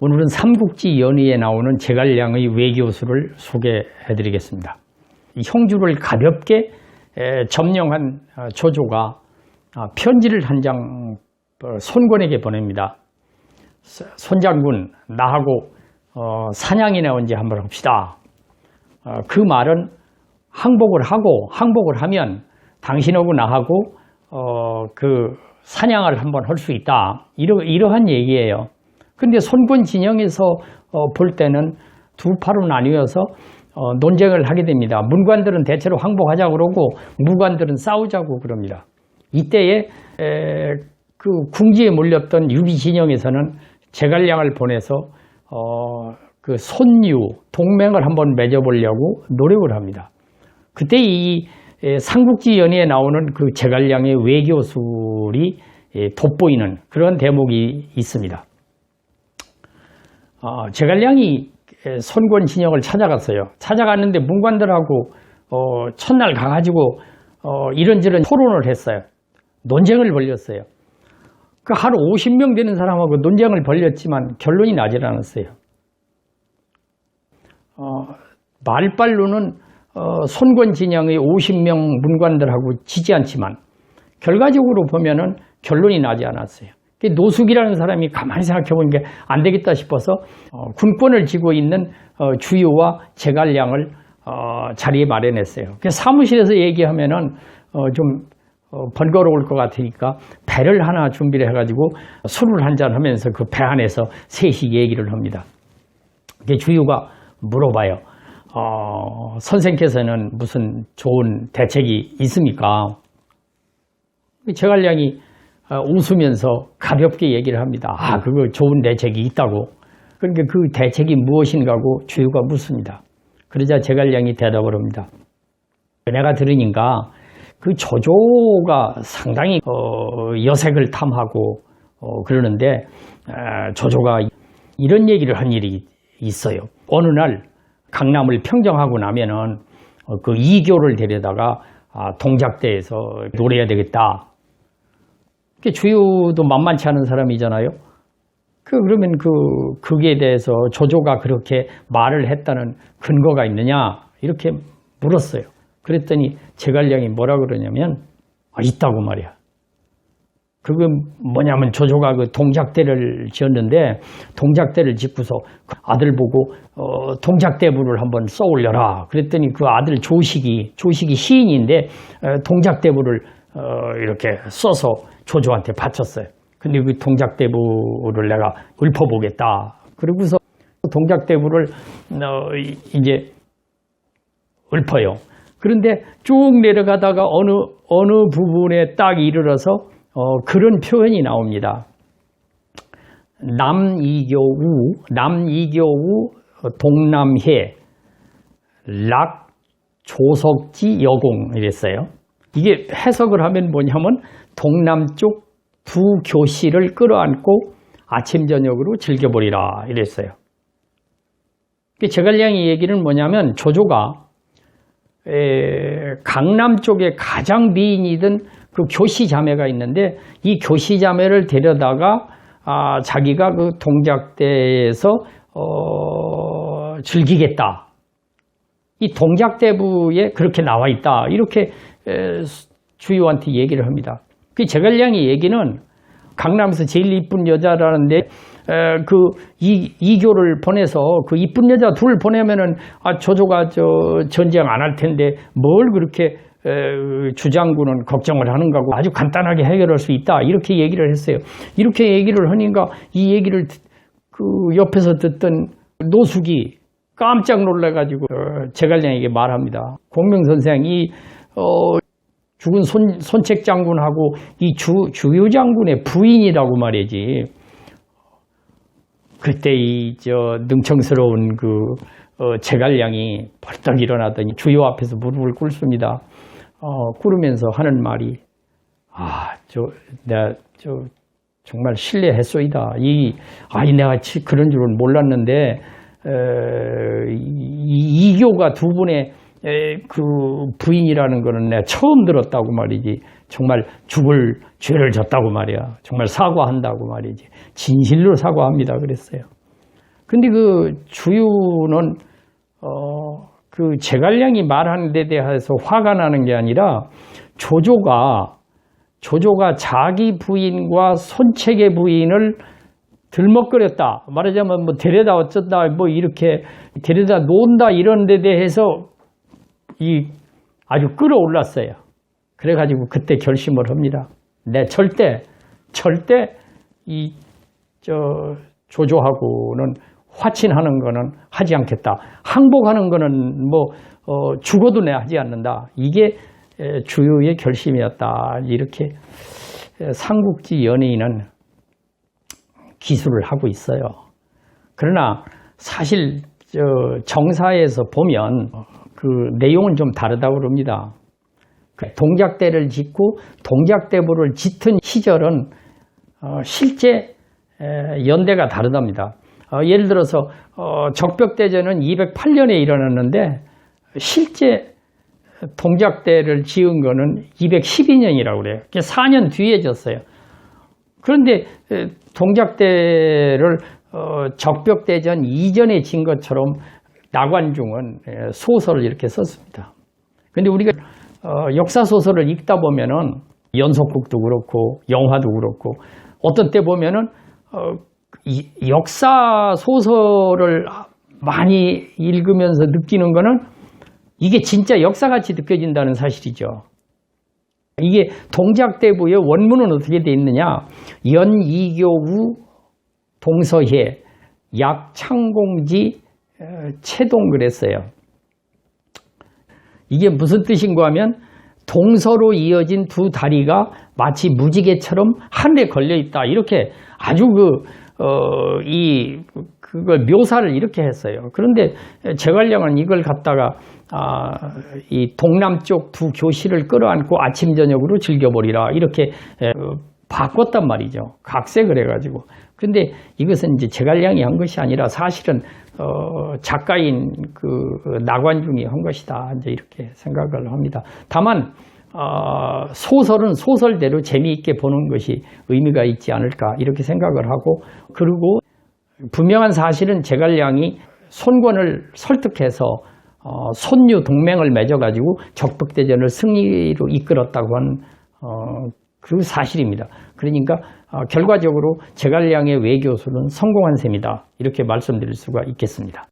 오늘은 삼국지 연의에 나오는 제갈량의 외교수를 소개해 드리겠습니다. 이 형주를 가볍게 에, 점령한 어, 조조가 아, 편지를 한장 어, 손권에게 보냅니다. 서- 손장군 나하고 어, 사냥이나 언제 한번 합시다. 어, 그 말은 항복을 하고 항복을 하면 당신하고 나하고 어, 그 사냥을 한번 할 수 있다. 이러, 이러한 얘기예요. 근데 손권 진영에서 어, 볼 때는 두 파로 나뉘어서 어, 논쟁을 하게 됩니다. 문관들은 대체로 항복하자고 그러고 무관들은 싸우자고 그럽니다. 이때에 에, 그 궁지에 몰렸던 유비 진영에서는 제갈량을 보내서 어, 그 손유 동맹을 한번 맺어보려고 노력을 합니다. 그때 이 에, 삼국지 연의에 나오는 그 제갈량의 외교술이 에, 돋보이는 그런 대목이 있습니다. 어, 제갈량이 에, 손권 진영을 찾아갔어요. 찾아갔는데 문관들하고 어, 첫날 가가지고 어, 이런저런 토론을 했어요. 논쟁을 벌였어요. 그 하루 50명 되는 사람하고 논쟁을 벌였지만 결론이 나질 않았어요. 어, 말빨로는 어, 손권 진영의 50명 문관들하고 지지 않지만 결과적으로 보면은 결론이 나지 않았어요. 그 노숙이라는 사람이 가만히 생각해 보니까 안 되겠다 싶어서 어, 군권을 쥐고 있는 어, 주유와 제갈량을 어, 자리에 마련했어요. 그 사무실에서 얘기하면은 어, 좀 어, 번거로울 것 같으니까 배를 하나 준비를 해가지고 술을 한 잔 하면서 그 배 안에서 셋이 얘기를 합니다. 주유가 물어봐요. 어, 선생께서는 무슨 좋은 대책이 있습니까? 제갈량이 어, 웃으면서 가볍게 얘기를 합니다. 아, 그거 좋은 대책이 있다고. 그러니까 그 대책이 무엇인가고 주유가 묻습니다. 그러자 제갈량이 대답을 합니다. 내가 들으니까 그 조조가 상당히 어, 여색을 탐하고 어, 그러는데 에, 조조가 이런 얘기를 한 일이 있어요. 어느 날 강남을 평정하고 나면은 어, 그 이교를 데려다가 아, 동작대에서 노래해야 되겠다. 그 주유도 만만치 않은 사람이잖아요. 그 그러면 그 그에 대해서 조조가 그렇게 말을 했다는 근거가 있느냐 이렇게 물었어요. 그랬더니 제갈량이 뭐라 그러냐면 아, 있다고 말이야. 그건 뭐냐면 조조가 그 동작대를 지었는데 동작대를 짓고서 그 아들 보고 어, 동작대부를 한번 써올려라. 그랬더니 그 아들 조식이 조식이 시인인데 어, 동작대부를 어, 이렇게 써서 조조한테 바쳤어요. 근데 그 동작대부를 내가 읊어보겠다. 그러고서 동작대부를 어, 이- 이제 읊어요. 그런데 쭉 내려가다가 어느 어느 부분에 딱 이르러서 어, 그런 표현이 나옵니다. 남이교우, 남이교우 동남해 락 조석지 여공 이랬어요. 이게 해석을 하면 뭐냐면 동남쪽 두 교시를 끌어안고 아침 저녁으로 즐겨보리라 이랬어요. 그 제갈량의 얘기는 뭐냐면 조조가 에, 강남 쪽에 가장 미인이던 그 교시 자매가 있는데 이 교시 자매를 데려다가 아, 자기가 그 동작대에서 어, 즐기겠다. 이 동작대부에 그렇게 나와 있다. 이렇게 에, 주유한테 얘기를 합니다. 그 제갈량의 얘기는 강남에서 제일 이쁜 여자라는데 에, 그 이, 이교를 보내서 그 이쁜 여자 둘 보내면은 아 조조가 저 전쟁 안 할 텐데 뭘 그렇게 에, 주장군은 걱정을 하는가고 아주 간단하게 해결할 수 있다 이렇게 얘기를 했어요. 이렇게 얘기를 하니까 이 얘기를 듣- 그 옆에서 듣던 노숙이 깜짝 놀라가지고 어, 제갈량에게 말합니다. 공명 선생이 어, 죽은 손, 손책 장군하고 이 주, 주유 장군의 부인이라고 말이지. 그때 이, 저, 능청스러운 그, 어, 제갈량이 벌떡 일어나더니 주요 앞에서 무릎을 꿇습니다. 어, 꿇으면서 하는 말이, 아, 저, 내가, 저, 정말 신뢰했소이다. 이, 아이, 내가 치- 그런 줄은 몰랐는데, 에, 이, 이교가 두 분의 에, 그 부인이라는 거는 내가 처음 들었다고 말이지. 정말 죽을 죄를 졌다고 말이야. 정말 사과한다고 말이지. 진실로 사과합니다. 그랬어요. 근데 그 주유는 어, 그 제갈량이 말하는 데 대해서 화가 나는 게 아니라 조조가 조조가 자기 부인과 손책의 부인을 들먹거렸다. 말하자면 뭐 데려다 어쩐다 뭐 이렇게 데려다 놓은다 이런 데 대해서 이 아주 끌어올랐어요. 그래가지고 그때 결심을 합니다. 내 절대 절대 이 저 조조하고는 화친하는 거는 하지 않겠다. 항복하는 거는 뭐 어, 죽어도 내 하지 않는다. 이게 에, 주요의 결심이었다. 이렇게 에, 삼국지 연예인은 기술을 하고 있어요. 그러나 사실 저 정사에서 보면 그 내용은 좀 다르다고 그럽니다. 그 동작대를 짓고 동작대부를 짙은 시절은 어, 실제 에, 연대가 다르답니다. 어, 예를 들어서 어, 적벽대전은 208년에 일어났는데 실제 동작대를 지은 거는 212년이라고 그래요. 4년 뒤에 졌어요. 그런데 에, 동작대를 어, 적벽대전 이전에 진 것처럼 나관중은 에, 소설을 이렇게 썼습니다. 근데 우리가 어, 역사 소설을 읽다 보면은 연속극도 그렇고 영화도 그렇고 어떤 때 보면은 어, 이 역사 소설을 많이 읽으면서 느끼는 거는 이게 진짜 역사같이 느껴진다는 사실이죠. 이게 동작대부의 원문은 어떻게 돼 있느냐? 연이교우 동서해 약창공지 어, 채동 그랬어요. 이게 무슨 뜻인가 하면 동서로 이어진 두 다리가 마치 무지개처럼 하늘에 걸려 있다. 이렇게 아주 그, 어, 이, 그걸 묘사를 이렇게 했어요. 그런데 제갈량은 이걸 갖다가, 아, 이 동남쪽 두 교실을 끌어안고 아침, 저녁으로 즐겨버리라. 이렇게 에, 어, 바꿨단 말이죠. 각색을 해가지고. 근데 이것은 이제 제갈량이 한 것이 아니라 사실은 어, 작가인 그 나관중이 한 것이다. 이제 이렇게 생각을 합니다. 다만 어, 소설은 소설대로 재미있게 보는 것이 의미가 있지 않을까 이렇게 생각을 하고 그리고 분명한 사실은 제갈량이 손권을 설득해서 어, 손유 동맹을 맺어가지고 적북대전을 승리로 이끌었다고 한 어, 그 사실입니다. 그러니까 어, 결과적으로 제갈량의 외교술은 성공한 셈이다. 이렇게 말씀드릴 수가 있겠습니다.